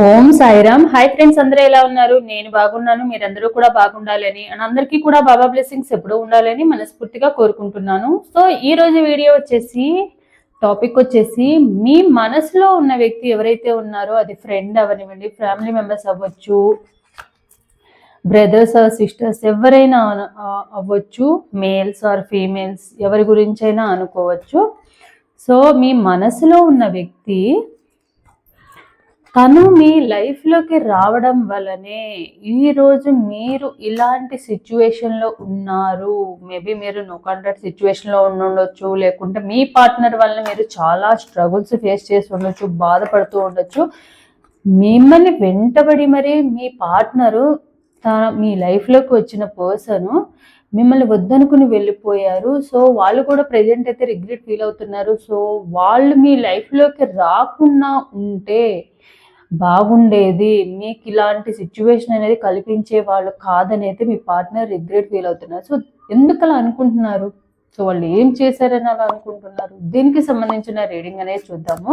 ఓం Sairam. Hi friends అందరూ ఎలా ఉన్నారు? నేను బాగున్నాను మీరందరూ కూడా బాగుండాలని అండ్ అందరికీ కూడా బాబా బ్లెస్సింగ్స్ ఎప్పుడూ ఉండాలని మనస్ఫూర్తిగా కోరుకుంటున్నాను. సో ఈ రోజు వీడియో వచ్చేసి టాపిక్ వచ్చేసి మీ మనసులో ఉన్న వ్యక్తి ఎవరైతే ఉన్నారో అది ఫ్రెండ్ అవనివ్వండి ఫ్యామిలీ మెంబర్స్ అవ్వచ్చు బ్రదర్స్ ఆర్ సిస్టర్స్ ఎవరైనా అవ్వచ్చు మేల్స్ ఆర్ ఫీమేల్స్ ఎవరి గురించైనా అనుకోవచ్చు. సో మీ మనసులో ఉన్న వ్యక్తి తను మీ లైఫ్లోకి రావడం వల్లనే ఈరోజు మీరు ఇలాంటి సిచ్యువేషన్లో ఉన్నారు. మేబీ మీరు నో కాంట్రాక్ట్ సిచ్యువేషన్లో ఉండొచ్చు లేకుంటే మీ పార్ట్నర్ వల్ల మీరు చాలా స్ట్రగుల్స్ ఫేస్ చేసి ఉండొచ్చు బాధపడుతూ ఉండొచ్చు. మిమ్మల్ని వెంటబడి మరి మీ పార్ట్నరు తన మీ లైఫ్లోకి వచ్చిన పర్సను మిమ్మల్ని వద్దనుకుని వెళ్ళిపోయారు. సో వాళ్ళు కూడా ప్రజెంట్ అయితే రిగ్రెట్ ఫీల్ అవుతున్నారు. సో వాళ్ళు మీ లైఫ్లోకి రాకుండా ఉంటే బాగుండేది. మీకు ఇలాంటి సిచ్యువేషన్ అనేది కల్పించే వాళ్ళు కాదని అయితే మీ పార్ట్నర్ రిగ్రెట్ ఫీల్ అవుతున్నారు. సో ఎందుకు అలా అనుకుంటున్నారు? సో వాళ్ళు ఏం చేశారని అలా అనుకుంటున్నారు? దీనికి సంబంధించిన రీడింగ్ అనేది చూద్దాము.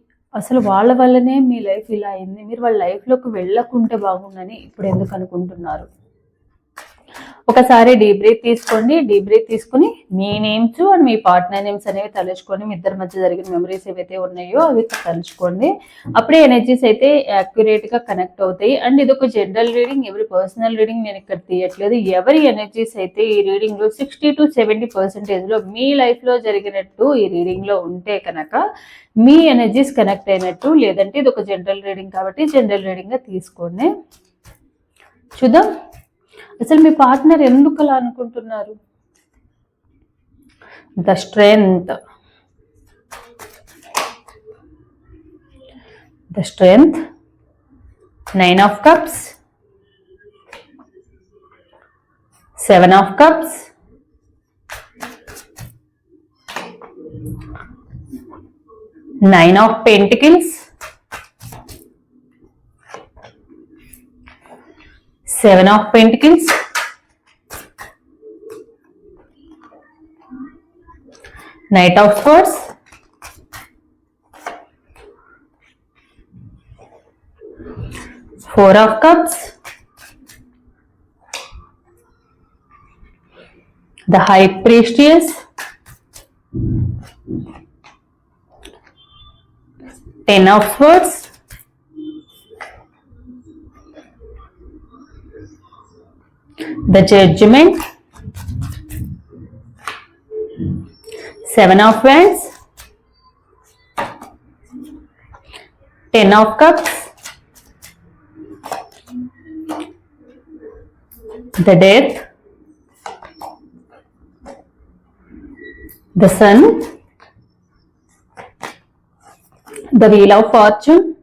అసలు వాళ్ళ వల్లనే మీ లైఫ్ ఇలా అయింది. మీరు వాళ్ళ లైఫ్లోకి వెళ్ళకుంటే బాగుందని ఇప్పుడు ఎందుకు అనుకుంటున్నారు? ఒకసారి డీప్ బ్రీత్ తీసుకోండి. డీప్ బ్రీత్ తీసుకుని మీ నేమ్స్ అండ్ మీ పార్ట్నర్ నేమ్స్ అనేవి తలుచుకొని మీ ఇద్దరి మధ్య జరిగిన మెమరీస్ ఏవైతే ఉన్నాయో అవి తలుచుకోండి. అప్పుడే ఎనర్జీస్ అయితే యాక్యురేట్గా కనెక్ట్ అవుతాయి. అండ్ ఇది ఒక జనరల్ రీడింగ్ ఎవరి పర్సనల్ రీడింగ్ నేను ఇక్కడ తీయట్లేదు. ఎవరి ఎనర్జీస్ అయితే ఈ రీడింగ్లో సిక్స్టీ టు సెవెంటీ పర్సెంటేజ్లో మీ లైఫ్లో జరిగినట్టు ఈ రీడింగ్లో ఉంటే కనుక మీ ఎనర్జీస్ కనెక్ట్ అయినట్టు లేదంటే ఇది ఒక జనరల్ రీడింగ్ కాబట్టి జనరల్ రీడింగ్గా తీసుకోండి. చూద్దాం. అసలు మీ పార్ట్నర్ ఎందుకు అలా అనుకుంటున్నారు? The strength. The strength. Nine of cups. Seven of cups. Nine of pentacles. Seven of pentacles. Knight of swords. Four of cups. The high priestess. Ten of swords the judgment, seven of wands, ten of cups, the death, the sun, the wheel of fortune,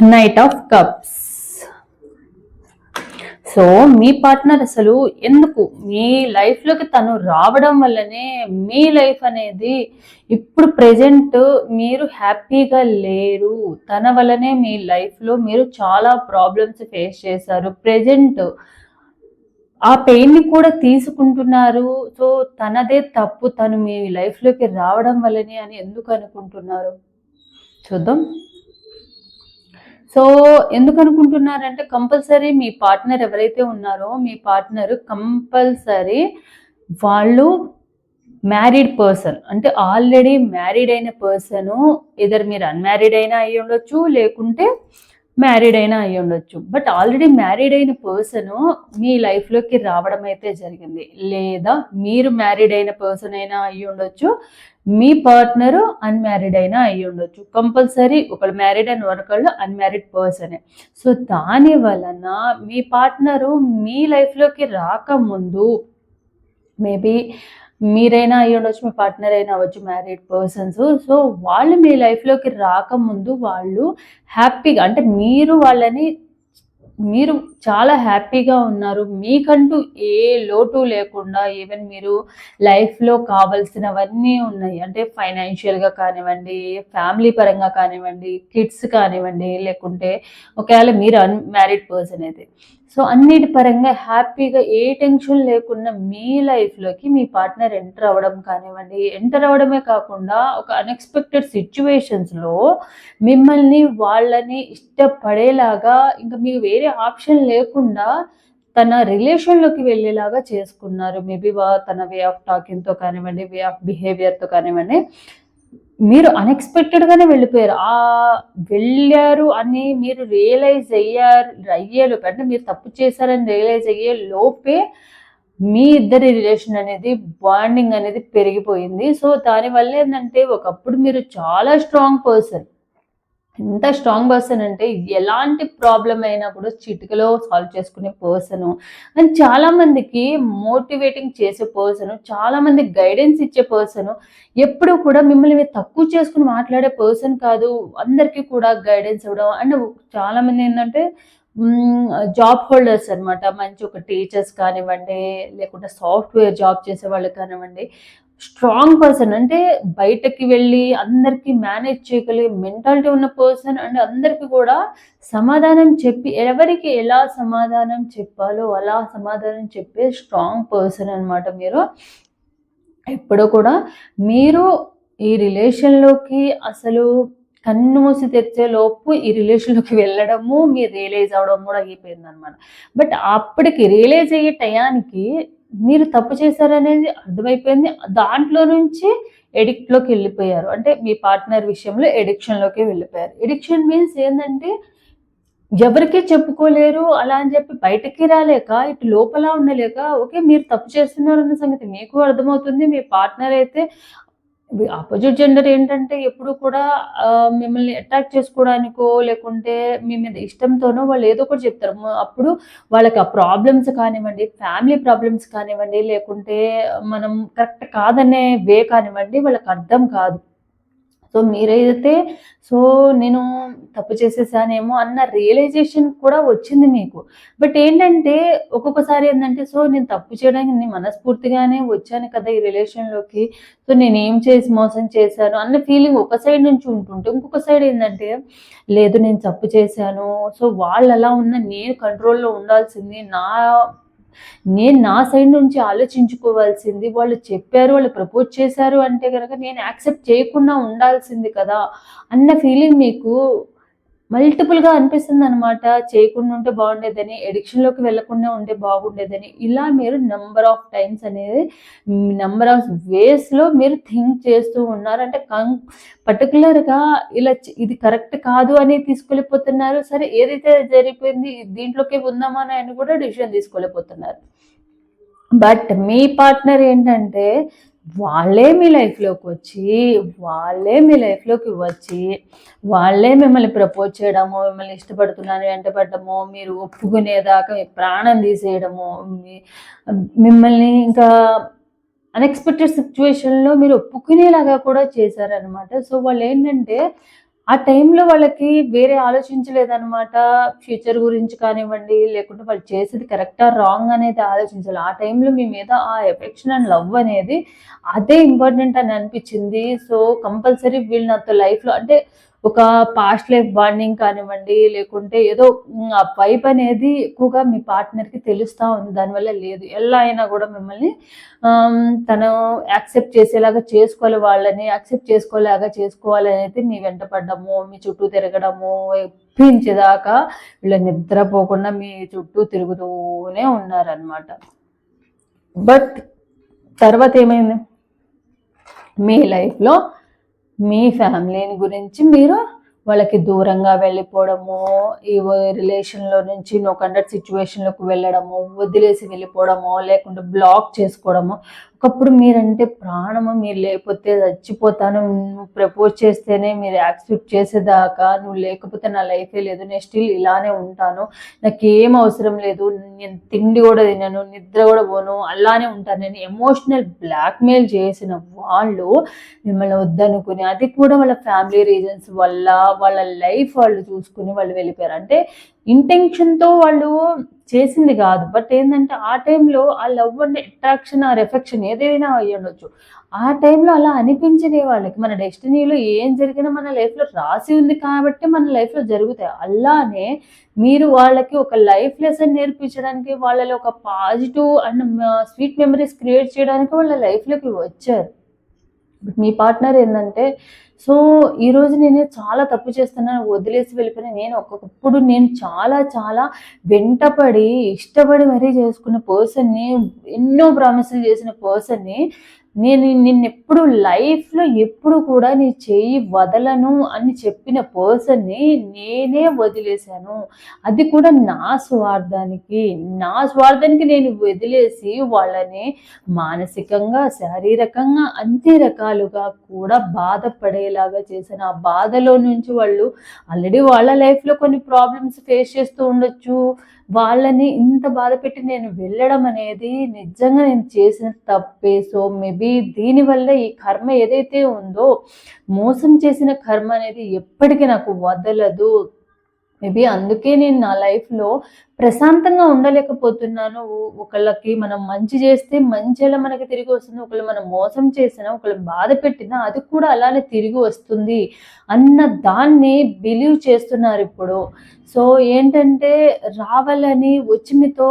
knight of cups. So me partner అసలు ఎందుకు? మీ లైఫ్లోకి తను రావడం వల్లనే మీ life అనేది ఇప్పుడు present మీరు హ్యాపీగా లేరు. తన వల్లనే మీ లైఫ్లో మీరు చాలా ప్రాబ్లమ్స్ ఫేస్ చేశారు. ప్రెజెంట్ ఆ పెయిన్ని కూడా తీసుకుంటున్నారు. సో తనదే తప్పు. తను మీ లైఫ్లోకి రావడం వల్లనే అని ఎందుకు అనుకుంటున్నారు? చూద్దాం. సో ఎందుకు అనుకుంటున్నారంటే కంపల్సరీ మీ పార్ట్నర్ ఎవరైతే ఉన్నారో మీ పార్ట్నర్ కంపల్సరీ వాళ్ళు మ్యారీడ్ పర్సన్ అంటే ఆల్రెడీ మ్యారీడ్ అయిన పర్సను ఇద్దరు మీరు అన్మ్యారీడ్ అయినా అయ్యి ఉండొచ్చు లేకుంటే మ్యారీడ్ అయినా అయి ఉండొచ్చు. బట్ ఆల్రెడీ మ్యారీడ్ అయిన పర్సన్ మీ లైఫ్లోకి రావడం అయితే జరిగింది. లేదా మీరు మ్యారీడ్ అయిన పర్సన్ అయినా అయ్యి ఉండొచ్చు మీ పార్ట్నర్ అన్మ్యారీడ్ అయినా అయ్యి ఉండొచ్చు. కంపల్సరీ ఒకళ్ళు మ్యారీడ్ అయిన ఒకళ్ళు అన్మ్యారీడ్ పర్సనే సో దాని వలన మీ పార్ట్నరు మీ లైఫ్లోకి రాకముందు మేబీ మీరైనా అయ్యి ఉండొచ్చు మీ పార్ట్నర్ అయినా అవ్వచ్చు మ్యారీడ్ పర్సన్స్. సో వాళ్ళు మీ లైఫ్లోకి రాకముందు వాళ్ళు హ్యాపీగా అంటే మీరు వాళ్ళని మీరు చాలా హ్యాపీగా ఉన్నారు. మీకంటూ ఏ లోటు లేకుండా ఈవెన్ మీరు లైఫ్లో కావాల్సినవన్నీ ఉన్నాయి. అంటే ఫైనాన్షియల్గా కానివ్వండి ఫ్యామిలీ పరంగా కానివ్వండి కిడ్స్ కానివ్వండి లేకుంటే ఒకవేళ మీరు అన్మ్యారీడ్ పర్సన్ అయితే. సో అన్నిటి పరంగా హ్యాపీగా ఏ టెన్షన్ లేకుండా మీ లైఫ్లోకి మీ పార్ట్నర్ ఎంటర్ అవ్వడం కానివ్వండి ఎంటర్ అవ్వడమే కాకుండా ఒక అన్ఎక్స్పెక్టెడ్ సిచ్యువేషన్స్లో మిమ్మల్ని వాళ్ళని ఇష్టపడేలాగా ఇంకా మీకు వేరే ఆప్షన్ లేకుండా తన రిలేషన్లోకి వెళ్ళేలాగా చేసుకున్నారు. మేబీ తన వే ఆఫ్ టాకింగ్తో కానివ్వండి వే ఆఫ్ బిహేవియర్తో కానివ్వండి. మీరు అన్ఎక్స్పెక్టెడ్గానే వెళ్ళిపోయారు. ఆ వెళ్ళారు అని మీరు రియలైజ్ అయ్యారు అయ్యేలు అంటే మీరు తప్పు చేశారని రియలైజ్ అయ్యే లోపే మీ ఇద్దరి రిలేషన్ అనేది బాండింగ్ అనేది పెరిగిపోయింది. సో దానివల్ల ఏంటంటే ఒకప్పుడు మీరు చాలా స్ట్రాంగ్ పర్సన్ ఎంత స్ట్రాంగ్ పర్సన్ అంటే ఎలాంటి ప్రాబ్లం అయినా కూడా చిటికలో సాల్వ్ చేసుకునే పర్సన్ అండ్ చాలా మందికి మోటివేటింగ్ చేసే పర్సన్ చాలా మంది గైడెన్స్ ఇచ్చే పర్సన్ ఎప్పుడు కూడా మిమ్మల్ని తక్కువ చేసుకుని మాట్లాడే పర్సన్ కాదు. అందరికీ కూడా గైడెన్స్ ఇవ్వడం. అండ్ చాలా మంది ఏంటంటే జాబ్ హోల్డర్స్ అనమాట మంచి ఒక టీచర్స్ కానివ్వండి లేకుంటే సాఫ్ట్వేర్ జాబ్ చేసే వాళ్ళు కానివ్వండి. స్ట్రాంగ్ పర్సన్ అంటే బయటకి వెళ్ళి అందరికీ మేనేజ్ చేయగలిగే మెంటాలిటీ ఉన్న పర్సన్ అండ్ అందరికీ కూడా సమాధానం చెప్పి ఎవరికి ఎలా సమాధానం చెప్పాలో అలా సమాధానం చెప్పే స్ట్రాంగ్ పర్సన్ అనమాట మీరు. ఎప్పుడూ కూడా మీరు ఈ రిలేషన్లోకి అసలు కన్ను మూసి తెచ్చే లోపు ఈ రిలేషన్లోకి వెళ్ళడము మీరు రియలైజ్ అవ్వడం కూడా అయిపోయింది అనమాట బట్ అప్పటికి రియలైజ్ అయ్యే టయానికి మీరు తప్పు చేశారనేది అర్థమైపోయింది. దాంట్లో నుంచి ఎడిక్ట్లోకి వెళ్ళిపోయారు. అంటే మీ పార్ట్నర్ విషయంలో ఎడిక్షన్లోకి వెళ్ళిపోయారు. ఎడిక్షన్ మీన్స్ ఏంటంటే ఎవరికీ చెప్పుకోలేరు అలా అని చెప్పి బయటకి రాలేక ఇటు లోపల ఉండలేక ఓకే మీరు తప్పు చేస్తున్నారు అన్న సంగతి మీకు అర్థమవుతుంది మీ పార్ట్నర్ అయితే ఆపోజిట్ జెండర్ ఏంటంటే ఎప్పుడు కూడా మిమ్మల్ని అటాక్ చేసుకోవడానికో లేకుంటే మీ మీద ఇష్టంతోనో వాళ్ళు ఏదో ఒకటి చెప్తారు. అప్పుడు వాళ్ళకి ఆ ప్రాబ్లమ్స్ కానివ్వండి ఫ్యామిలీ ప్రాబ్లమ్స్ కానివ్వండి లేకుంటే మనం కరెక్ట్ కాదనే వే కానివ్వండి వాళ్ళకి అర్థం కాదు. సో మీరైతే సో నేను తప్పు చేసేసానేమో అన్న రియలైజేషన్ కూడా వచ్చింది మీకు. బట్ ఏంటంటే ఒక్కొక్కసారి ఏంటంటే సో నేను తప్పు చేయడానికి నేను మనస్ఫూర్తిగానే వచ్చాను కదా ఈ రిలేషన్లోకి సో నేను ఏం చేసి మోసం చేశాను అన్న ఫీలింగ్ ఒక సైడ్ నుంచి ఉంటుంటే ఇంకొక సైడ్ ఏంటంటే లేదు నేను తప్పు చేశాను. సో వాళ్ళు అలా ఉన్న నేను కంట్రోల్లో ఉండాల్సింది నా నేను నా సైడ్ నుంచి ఆలోచించుకోవాల్సింది వాళ్ళు చెప్పారు వాళ్ళు ప్రపోజ్ చేశారు అంటే కనుక నేను యాక్సెప్ట్ చేయకుండా ఉండాల్సింది కదా అన్న ఫీలింగ్ మీకు మల్టిపుల్గా అనిపిస్తుంది అనమాట చేయకుండా ఉంటే బాగుండేదని ఎడిక్షన్లోకి వెళ్ళకుండా ఉంటే బాగుండేదని. ఇలా మీరు నెంబర్ ఆఫ్ టైమ్స్ అనేది నెంబర్ ఆఫ్ వేస్లో మీరు థింక్ చేస్తూ ఉన్నారు. అంటే కం పర్టికులర్గా ఇలా ఇది కరెక్ట్ కాదు అని తీసుకెళ్ళిపోతున్నారు. సరే ఏదైతే జరిగిపోయింది దీంట్లోకి ఉందామని ఆయన కూడా డిసిషన్ తీసుకోలేకపోతున్నారు బట్ మీ పార్ట్నర్ ఏంటంటే వాళ్ళే మీ లైఫ్లోకి వచ్చి వాళ్ళే మీ లైఫ్లోకి వచ్చి వాళ్ళే మిమ్మల్ని ప్రపోజ్ చేయడము మిమ్మల్ని ఇష్టపడుతున్నాను వెంటపడము మీరు ఒప్పుకునేదాకా మీ ప్రాణం తీసేయడము మిమ్మల్ని ఇంకా అన్ఎక్స్పెక్టెడ్ సిచ్యువేషన్లో మీరు ఒప్పుకునేలాగా కూడా చేశారనమాట సో వాళ్ళు ఏంటంటే ఆ టైంలో వాళ్ళకి వేరే ఆలోచించలేదన్నమాట. ఫ్యూచర్ గురించి కానివ్వండి లేకుంటే వాళ్ళు చేసేది కరెక్టా రాంగ్ అనేది ఆలోచించాలి. ఆ టైంలో మీ మీద ఆ ఎఫెక్షన్ అండ్ లవ్ అనేది అదే ఇంపార్టెంట్ అని అనిపించింది. సో కంపల్సరీ వీళ్ళు నాతో లైఫ్లో అంటే ఒక పాస్ట్ లైఫ్ బాండింగ్ కానివ్వండి లేకుంటే ఏదో ఆ వైబ్ అనేది ఎక్కువగా మీ పార్ట్నర్కి తెలుస్తూ ఉంది. దానివల్ల లేదు. ఎలా అయినా కూడా మిమ్మల్ని తను యాక్సెప్ట్ చేసేలాగా చేసుకోవాలి వాళ్ళని యాక్సెప్ట్ చేసుకోలేగా చేసుకోవాలని అయితే మీ వెంట పడ్డము మీ చుట్టూ తిరగడము ఎప్పించేదాకా వీళ్ళు నిద్రపోకుండా మీ చుట్టూ తిరుగుతూనే ఉన్నారనమాట బట్ తర్వాత ఏమైంది? మీ లైఫ్లో మీ ఫ్యామిలీని గురించి మీరు వాళ్ళకి దూరంగా వెళ్ళిపోవడము ఈ రిలేషన్లో నుంచి నో కండక్ట్ సిచ్యువేషన్లోకి వెళ్ళడము వదిలేసి వెళ్ళిపోవడము లేకుంటే బ్లాక్ చేసుకోవడము. ఒకప్పుడు మీరంటే ప్రాణము మీరు లేకపోతే చచ్చిపోతాను నువ్వు ప్రపోజ్ చేస్తేనే మీరు యాక్సెప్ట్ చేసేదాకా నువ్వు లేకపోతే నా లైఫే లేదు. నేను స్టిల్ ఇలానే ఉంటాను. నాకు ఏం అవసరం లేదు. నేను తిండి కూడా తినను నిద్ర కూడా పోను అలానే ఉంటాను. నేను ఎమోషనల్ బ్లాక్మెయిల్ చేసిన వాళ్ళు మిమ్మల్ని వద్దనుకుని అది కూడా వాళ్ళ ఫ్యామిలీ రీజన్స్ వల్ల వాళ్ళ లైఫ్ వాళ్ళు చూసుకుని వాళ్ళు వెళ్ళిపోయారు. అంటే ఇంటెన్షన్తో వాళ్ళు చేసింది కాదు. బట్ ఏంటంటే ఆ టైంలో ఆ లవ్ అండ్ అట్రాక్షన్ ఆ రిఫెక్షన్ ఏదైనా అయ్యి ఉండొచ్చు. ఆ టైంలో అలా అనిపించని వాళ్ళకి మన డెస్టినీలో ఏం జరిగినా మన లైఫ్లో రాసి ఉంది కాబట్టి మన లైఫ్లో జరుగుతాయి. అలానే మీరు వాళ్ళకి ఒక లైఫ్ లెసన్ నేర్పించడానికి వాళ్ళలో ఒక positive and sweet memories create చేయడానికి వాళ్ళ లైఫ్లోకి వచ్చారు. మీ పార్ట్నర్ ఏంటంటే సో ఈరోజు నేను చాలా తప్పు చేస్తున్నాను వదిలేసి వెళ్ళిపోయిన నేను ఒక్కొక్కప్పుడు నేను చాలా చాలా వెంటపడి ఇష్టపడి మరీ చేసుకున్న పర్సన్ని ఎన్నో ప్రామిసులు చేసిన పర్సన్ని నేను నిన్నెప్పుడు లైఫ్లో ఎప్పుడు కూడా నీ చేయి వదలను అని చెప్పిన పర్సన్ని నేనే వదిలేశాను. అది కూడా నా స్వార్థానికి. నా స్వార్థానికి నేను వదిలేసి వాళ్ళని మానసికంగా శారీరకంగా అన్ని రకాలుగా కూడా బాధపడేలాగా చేశాను. ఆ బాధలో నుంచి వాళ్ళు ఆల్రెడీ వాళ్ళ లైఫ్లో కొన్ని ప్రాబ్లమ్స్ ఫేస్ చేస్తూ ఉండొచ్చు. వాళ్ళని ఇంత బాధ పెట్టి నేను వెళ్ళడం అనేది నిజంగా నేను చేసిన తప్పే. సో మేబీ దీనివల్ల ఈ కర్మ ఏదైతే ఉందో మోసం చేసిన కర్మ అనేది ఎప్పటికీ నాకు వదలదు. మేబీ అందుకే నేను నా లైఫ్లో ప్రశాంతంగా ఉండలేకపోతున్నాను. ఒకళ్ళకి మనం మంచి చేస్తే మంచి ఎలా మనకి తిరిగి వస్తుంది ఒకళ్ళు మనం మోసం చేసినా ఒకళ్ళు బాధ పెట్టినా అది కూడా అలానే తిరిగి వస్తుంది అన్న దాన్ని బిలీవ్ చేస్తున్నారు ఇప్పుడు. సో ఏంటంటే రావాలని వచ్చి మీతో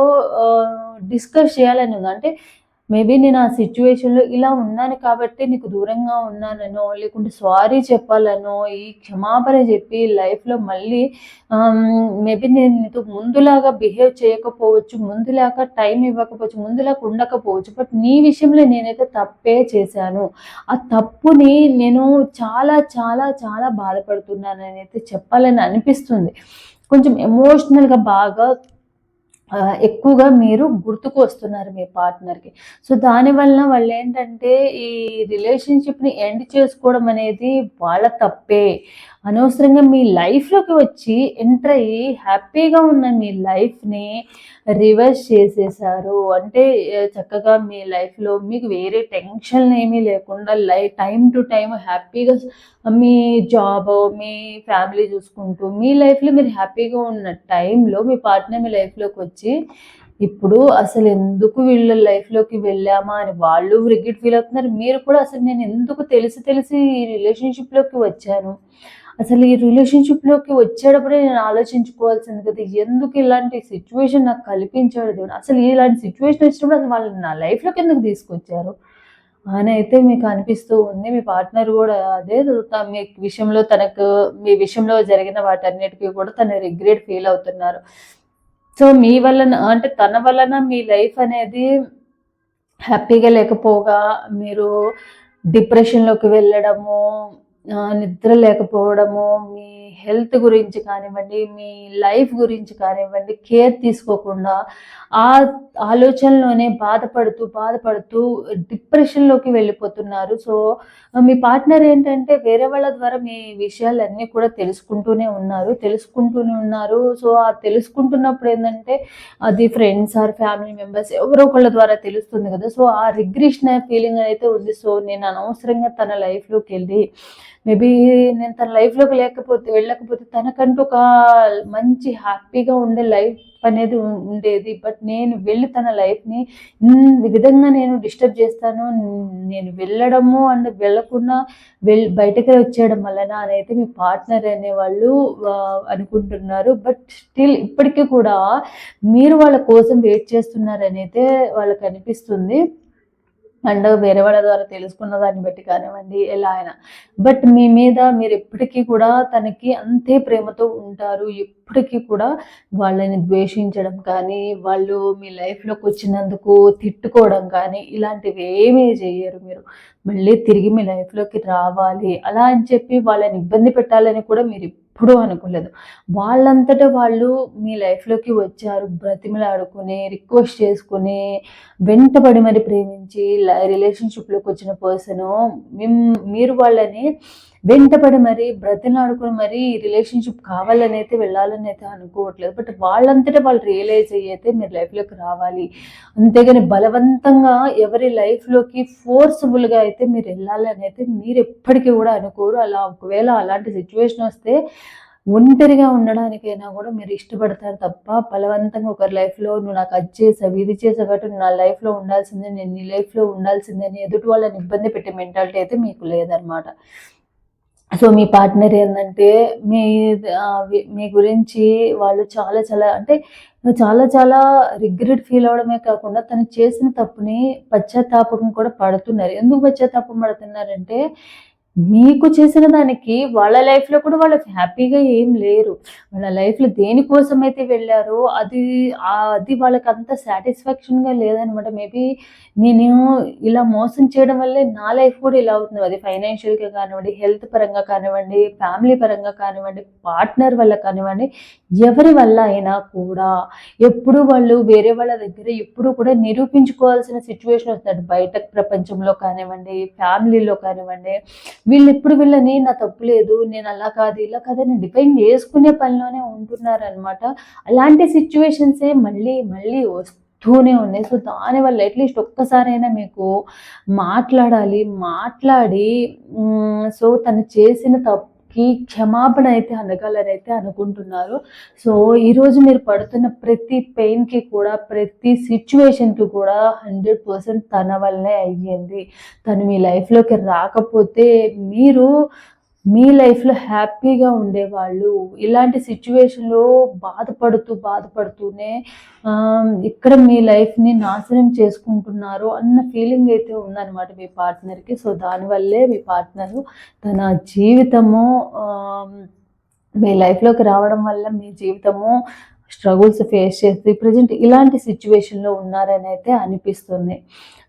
డిస్కస్ చేయాలని ఉంది. అంటే మేబీ నేను ఆ సిచ్యువేషన్లో ఇలా ఉన్నాను కాబట్టి నీకు దూరంగా ఉన్నాననో లేకుంటే సారీ చెప్పాలనో ఈ క్షమాపణ చెప్పి లైఫ్లో మళ్ళీ మేబీ నేను నీతో ముందులాగా బిహేవ్ చేయకపోవచ్చు ముందులాగా టైం ఇవ్వకపోవచ్చు ముందులాగా ఉండకపోవచ్చు బట్ నీ విషయంలో నేనైతే తప్పే చేశాను. ఆ తప్పుని నేను చాలా చాలా చాలా బాధపడుతున్నానని అయితే చెప్పాలని అనిపిస్తుంది. కొంచెం ఎమోషనల్గా బాగా ఎక్కువగా మీరు గుర్తుకు వస్తున్నారు మీ పార్ట్నర్కి. సో దానివల్ల వాళ్ళు ఏంటంటే ఈ రిలేషన్షిప్ని ఎండ్ చేసుకోవడం అనేది వాళ్ళ తప్పే. అనవసరంగా మీ లైఫ్లోకి వచ్చి ఎంటర్ అయ్యి హ్యాపీగా ఉన్న మీ లైఫ్ని రివర్స్ చేసేసారు. అంటే చక్కగా మీ లైఫ్లో మీకు వేరే టెన్షన్ ఏమీ లేకుండా లైఫ్ టైం టు టైం హ్యాపీగా మీ జాబ్ మీ ఫ్యామిలీ చూసుకుంటూ మీ లైఫ్లో మీరు హ్యాపీగా ఉన్న టైంలో మీ పార్ట్నర్ మీ లైఫ్లోకి వచ్చి ఇప్పుడు అసలు ఎందుకు వీళ్ళ లైఫ్లోకి వెళ్ళామా? అని వాళ్ళు రిగ్రెట్ ఫీల్ అవుతున్నారు. మీరు కూడా అసలు నేను ఎందుకు తెలిసి తెలిసి ఈ రిలేషన్షిప్లోకి వచ్చాను? అసలు ఈ రిలేషన్షిప్లోకి వచ్చేటప్పుడే నేను ఆలోచించుకోవాల్సింది కదా ఎందుకు ఇలాంటి సిచ్యువేషన్ నాకు కల్పించాడు దేవుడు? అసలు ఇలాంటి సిచ్యువేషన్ వచ్చినప్పుడు అసలు వాళ్ళు నా లైఫ్లోకి ఎందుకు తీసుకొచ్చారు? అని అయితే మీకు అనిపిస్తూ ఉంది. మీ పార్ట్నర్ కూడా అదే మీ విషయంలో తనకు మీ విషయంలో జరిగిన వాటన్నిటికీ కూడా తను రిగ్రెట్ ఫీల్ అవుతున్నారు. సో మీ వలన అంటే తన వలన మీ లైఫ్ అనేది హ్యాపీగా లేకపోగా మీరు డిప్రెషన్లోకి వెళ్ళడము నిద్ర లేకపోవడము మీ హెల్త్ గురించి కానివ్వండి మీ లైఫ్ గురించి కానివ్వండి కేర్ తీసుకోకుండా ఆ ఆలోచనలోనే బాధపడుతూ బాధపడుతూ డిప్రెషన్లోకి వెళ్ళిపోతున్నారు. సో మీ పార్ట్నర్ ఏంటంటే వేరే వాళ్ళ ద్వారా మీ విషయాలన్నీ కూడా తెలుసుకుంటూనే ఉన్నారు తెలుసుకుంటూనే ఉన్నారు. సో ఆ తెలుసుకుంటున్నప్పుడు ఏంటంటే అది ఫ్రెండ్స్ ఆర్ ఫ్యామిలీ మెంబర్స్ ఎవరో ఒకళ్ళ ద్వారా తెలుస్తుంది కదా. సో ఆ రిగ్రెషన్ ఫీలింగ్ అయితే ఉంది. సో నేను అనవసరంగా తన లైఫ్లోకి వెళ్ళి మేబీ నేను తన లైఫ్లోకి లేకపోతే వెళ్ళకపోతే తనకంటూ ఒక మంచి హ్యాపీగా ఉండే లైఫ్ అనేది ఉండేది. బట్ నేను వెళ్ళి తన లైఫ్ని విధంగా నేను డిస్టర్బ్ చేస్తాను. నేను వెళ్ళడము అండ్ వెళ్ళకుండా వెళ్ బయటకే వచ్చేయడం వలన అనేది మీ పార్ట్నర్ అనేవాళ్ళు అనుకుంటున్నారు. బట్ స్టిల్ ఇప్పటికీ కూడా మీరు వాళ్ళ కోసం వెయిట్ చేస్తున్నారని అయితే వాళ్ళకి అనిపిస్తుంది. అండ్ వేరే వాళ్ళ ద్వారా తెలుసుకున్న దాన్ని బట్టి కానివ్వండి ఎలా అయినా. బట్ మీ మీద మీరు ఎప్పటికీ కూడా తనకి అంతే ప్రేమతో ఉంటారు ఇప్పటికీ కూడా వాళ్ళని ద్వేషించడం కానీ వాళ్ళు మీ లైఫ్లోకి వచ్చినందుకు తిట్టుకోవడం కానీ ఇలాంటివి ఏమీ చేయరు మీరు. మళ్ళీ తిరిగి మీ లైఫ్లోకి రావాలి. అలా అని చెప్పి వాళ్ళని ఇబ్బంది పెట్టాలని కూడా మీరు ఎప్పుడూ అనుకోలేదు. వాళ్ళంతటా వాళ్ళు మీ లైఫ్లోకి వచ్చారు బ్రతిమలాడుకుని రిక్వెస్ట్ చేసుకుని వెంటబడి మరి ప్రేమించి రిలేషన్షిప్లోకి వచ్చిన పర్సను మీరు వాళ్ళని వెంటపడి మరి బ్రతిలాడుకుని ఈ రిలేషన్షిప్ కావాలని అయితే వెళ్ళాలని అయితే అనుకోవట్లేదు. బట్ వాళ్ళంతటా వాళ్ళు రియలైజ్ అయ్యి అయితే మీరు లైఫ్లోకి రావాలి. అంతేగాని బలవంతంగా ఎవరి లైఫ్లోకి ఫోర్స్ఫుల్గా అయితే మీరు వెళ్ళాలని అయితే మీరు ఎప్పటికీ కూడా అనుకోరు. అలా ఒకవేళ అలాంటి సిచ్యువేషన్ వస్తే ఒంటరిగా ఉండడానికైనా కూడా మీరు ఇష్టపడతారు తప్ప బలవంతంగా ఒకరి లైఫ్లో నువ్వు నాకు అది చేసావు ఇది చేసావు కాబట్టి నా లైఫ్లో ఉండాల్సిందే నేను నీ లైఫ్లో ఉండాల్సిందే అని ఎదుటి వాళ్ళని ఇబ్బంది పెట్టే మెంటాలిటీ అయితే మీకు లేదనమాట సో మీ పార్ట్నర్ ఏంటంటే మీ మీ గురించి వాళ్ళు చాలా చాలా అంటే చాలా చాలా రిగ్రెట్ ఫీల్ అవడమే కాకుండా తను చేసిన తప్పుని పశ్చాత్తాపకం కూడా పడుతున్నారు. ఎందుకు పశ్చాత్తాపం పడుతున్నారంటే మీకు చేసిన దానికి వాళ్ళ లైఫ్లో కూడా వాళ్ళు హ్యాపీగా ఏం లేరు. వాళ్ళ లైఫ్లో దేనికోసం అయితే వెళ్ళారో అది అది వాళ్ళకి అంత సాటిస్ఫాక్షన్గా లేదనమాట. మేబీ నేను ఇలా మోసం చేయడం వల్లే నా లైఫ్ కూడా ఇలా అవుతుంది. అది ఫైనాన్షియల్గా కానివ్వండి హెల్త్ పరంగా కానివ్వండి ఫ్యామిలీ పరంగా కానివ్వండి పార్ట్నర్ వల్ల కానివ్వండి ఎవరి వల్ల అయినా కూడా ఎప్పుడు వాళ్ళు వేరే వాళ్ళ దగ్గర ఎప్పుడు కూడా నిరూపించుకోవాల్సిన సిచ్యువేషన్ వస్తుంది. బయట ప్రపంచంలో కానివ్వండి ఫ్యామిలీలో కానివ్వండి వీళ్ళు ఎప్పుడు వీళ్ళని నా తప్పు లేదు నేను అలా కాదు ఇలా కాదని డిఫైన్ చేసుకునే పనిలోనే ఉంటున్నారనమాట అలాంటి సిచ్యువేషన్సే మళ్ళీ మళ్ళీ వస్తూనే ఉన్నాయి. సో దానివల్ల అట్లీస్ట్ ఒక్కసారైనా మీకు మాట్లాడాలి మాట్లాడి సో తను చేసిన తప్పు కి క్షమాపణ అయితే అనగాలని అయితే అనుకుంటున్నారు. సో ఈరోజు మీరు పడుతున్న ప్రతి పెయిన్కి కూడా ప్రతి సిచ్యువేషన్కి కూడా హండ్రెడ్ పర్సెంట్ తన వల్లనే అయ్యింది. తను మీ లైఫ్లోకి రాకపోతే మీరు మీ లైఫ్లో హ్యాపీగా ఉండేవాళ్ళు. ఇలాంటి సిచ్యువేషన్లో బాధపడుతూ బాధపడుతూనే ఇక్కడ మీ లైఫ్ని నాశనం చేసుకుంటున్నారు అన్న ఫీలింగ్ అయితే ఉందన్నమాట మీ పార్ట్నర్కి సో దానివల్లే మీ పార్ట్నరు తన జీవితము మీ లైఫ్లోకి రావడం వల్ల మీ జీవితము స్ట్రగుల్స్ ఫేస్ చేసి ప్రజెంట్ ఇలాంటి సిచ్యువేషన్లో ఉన్నారని అయితే అనిపిస్తుంది.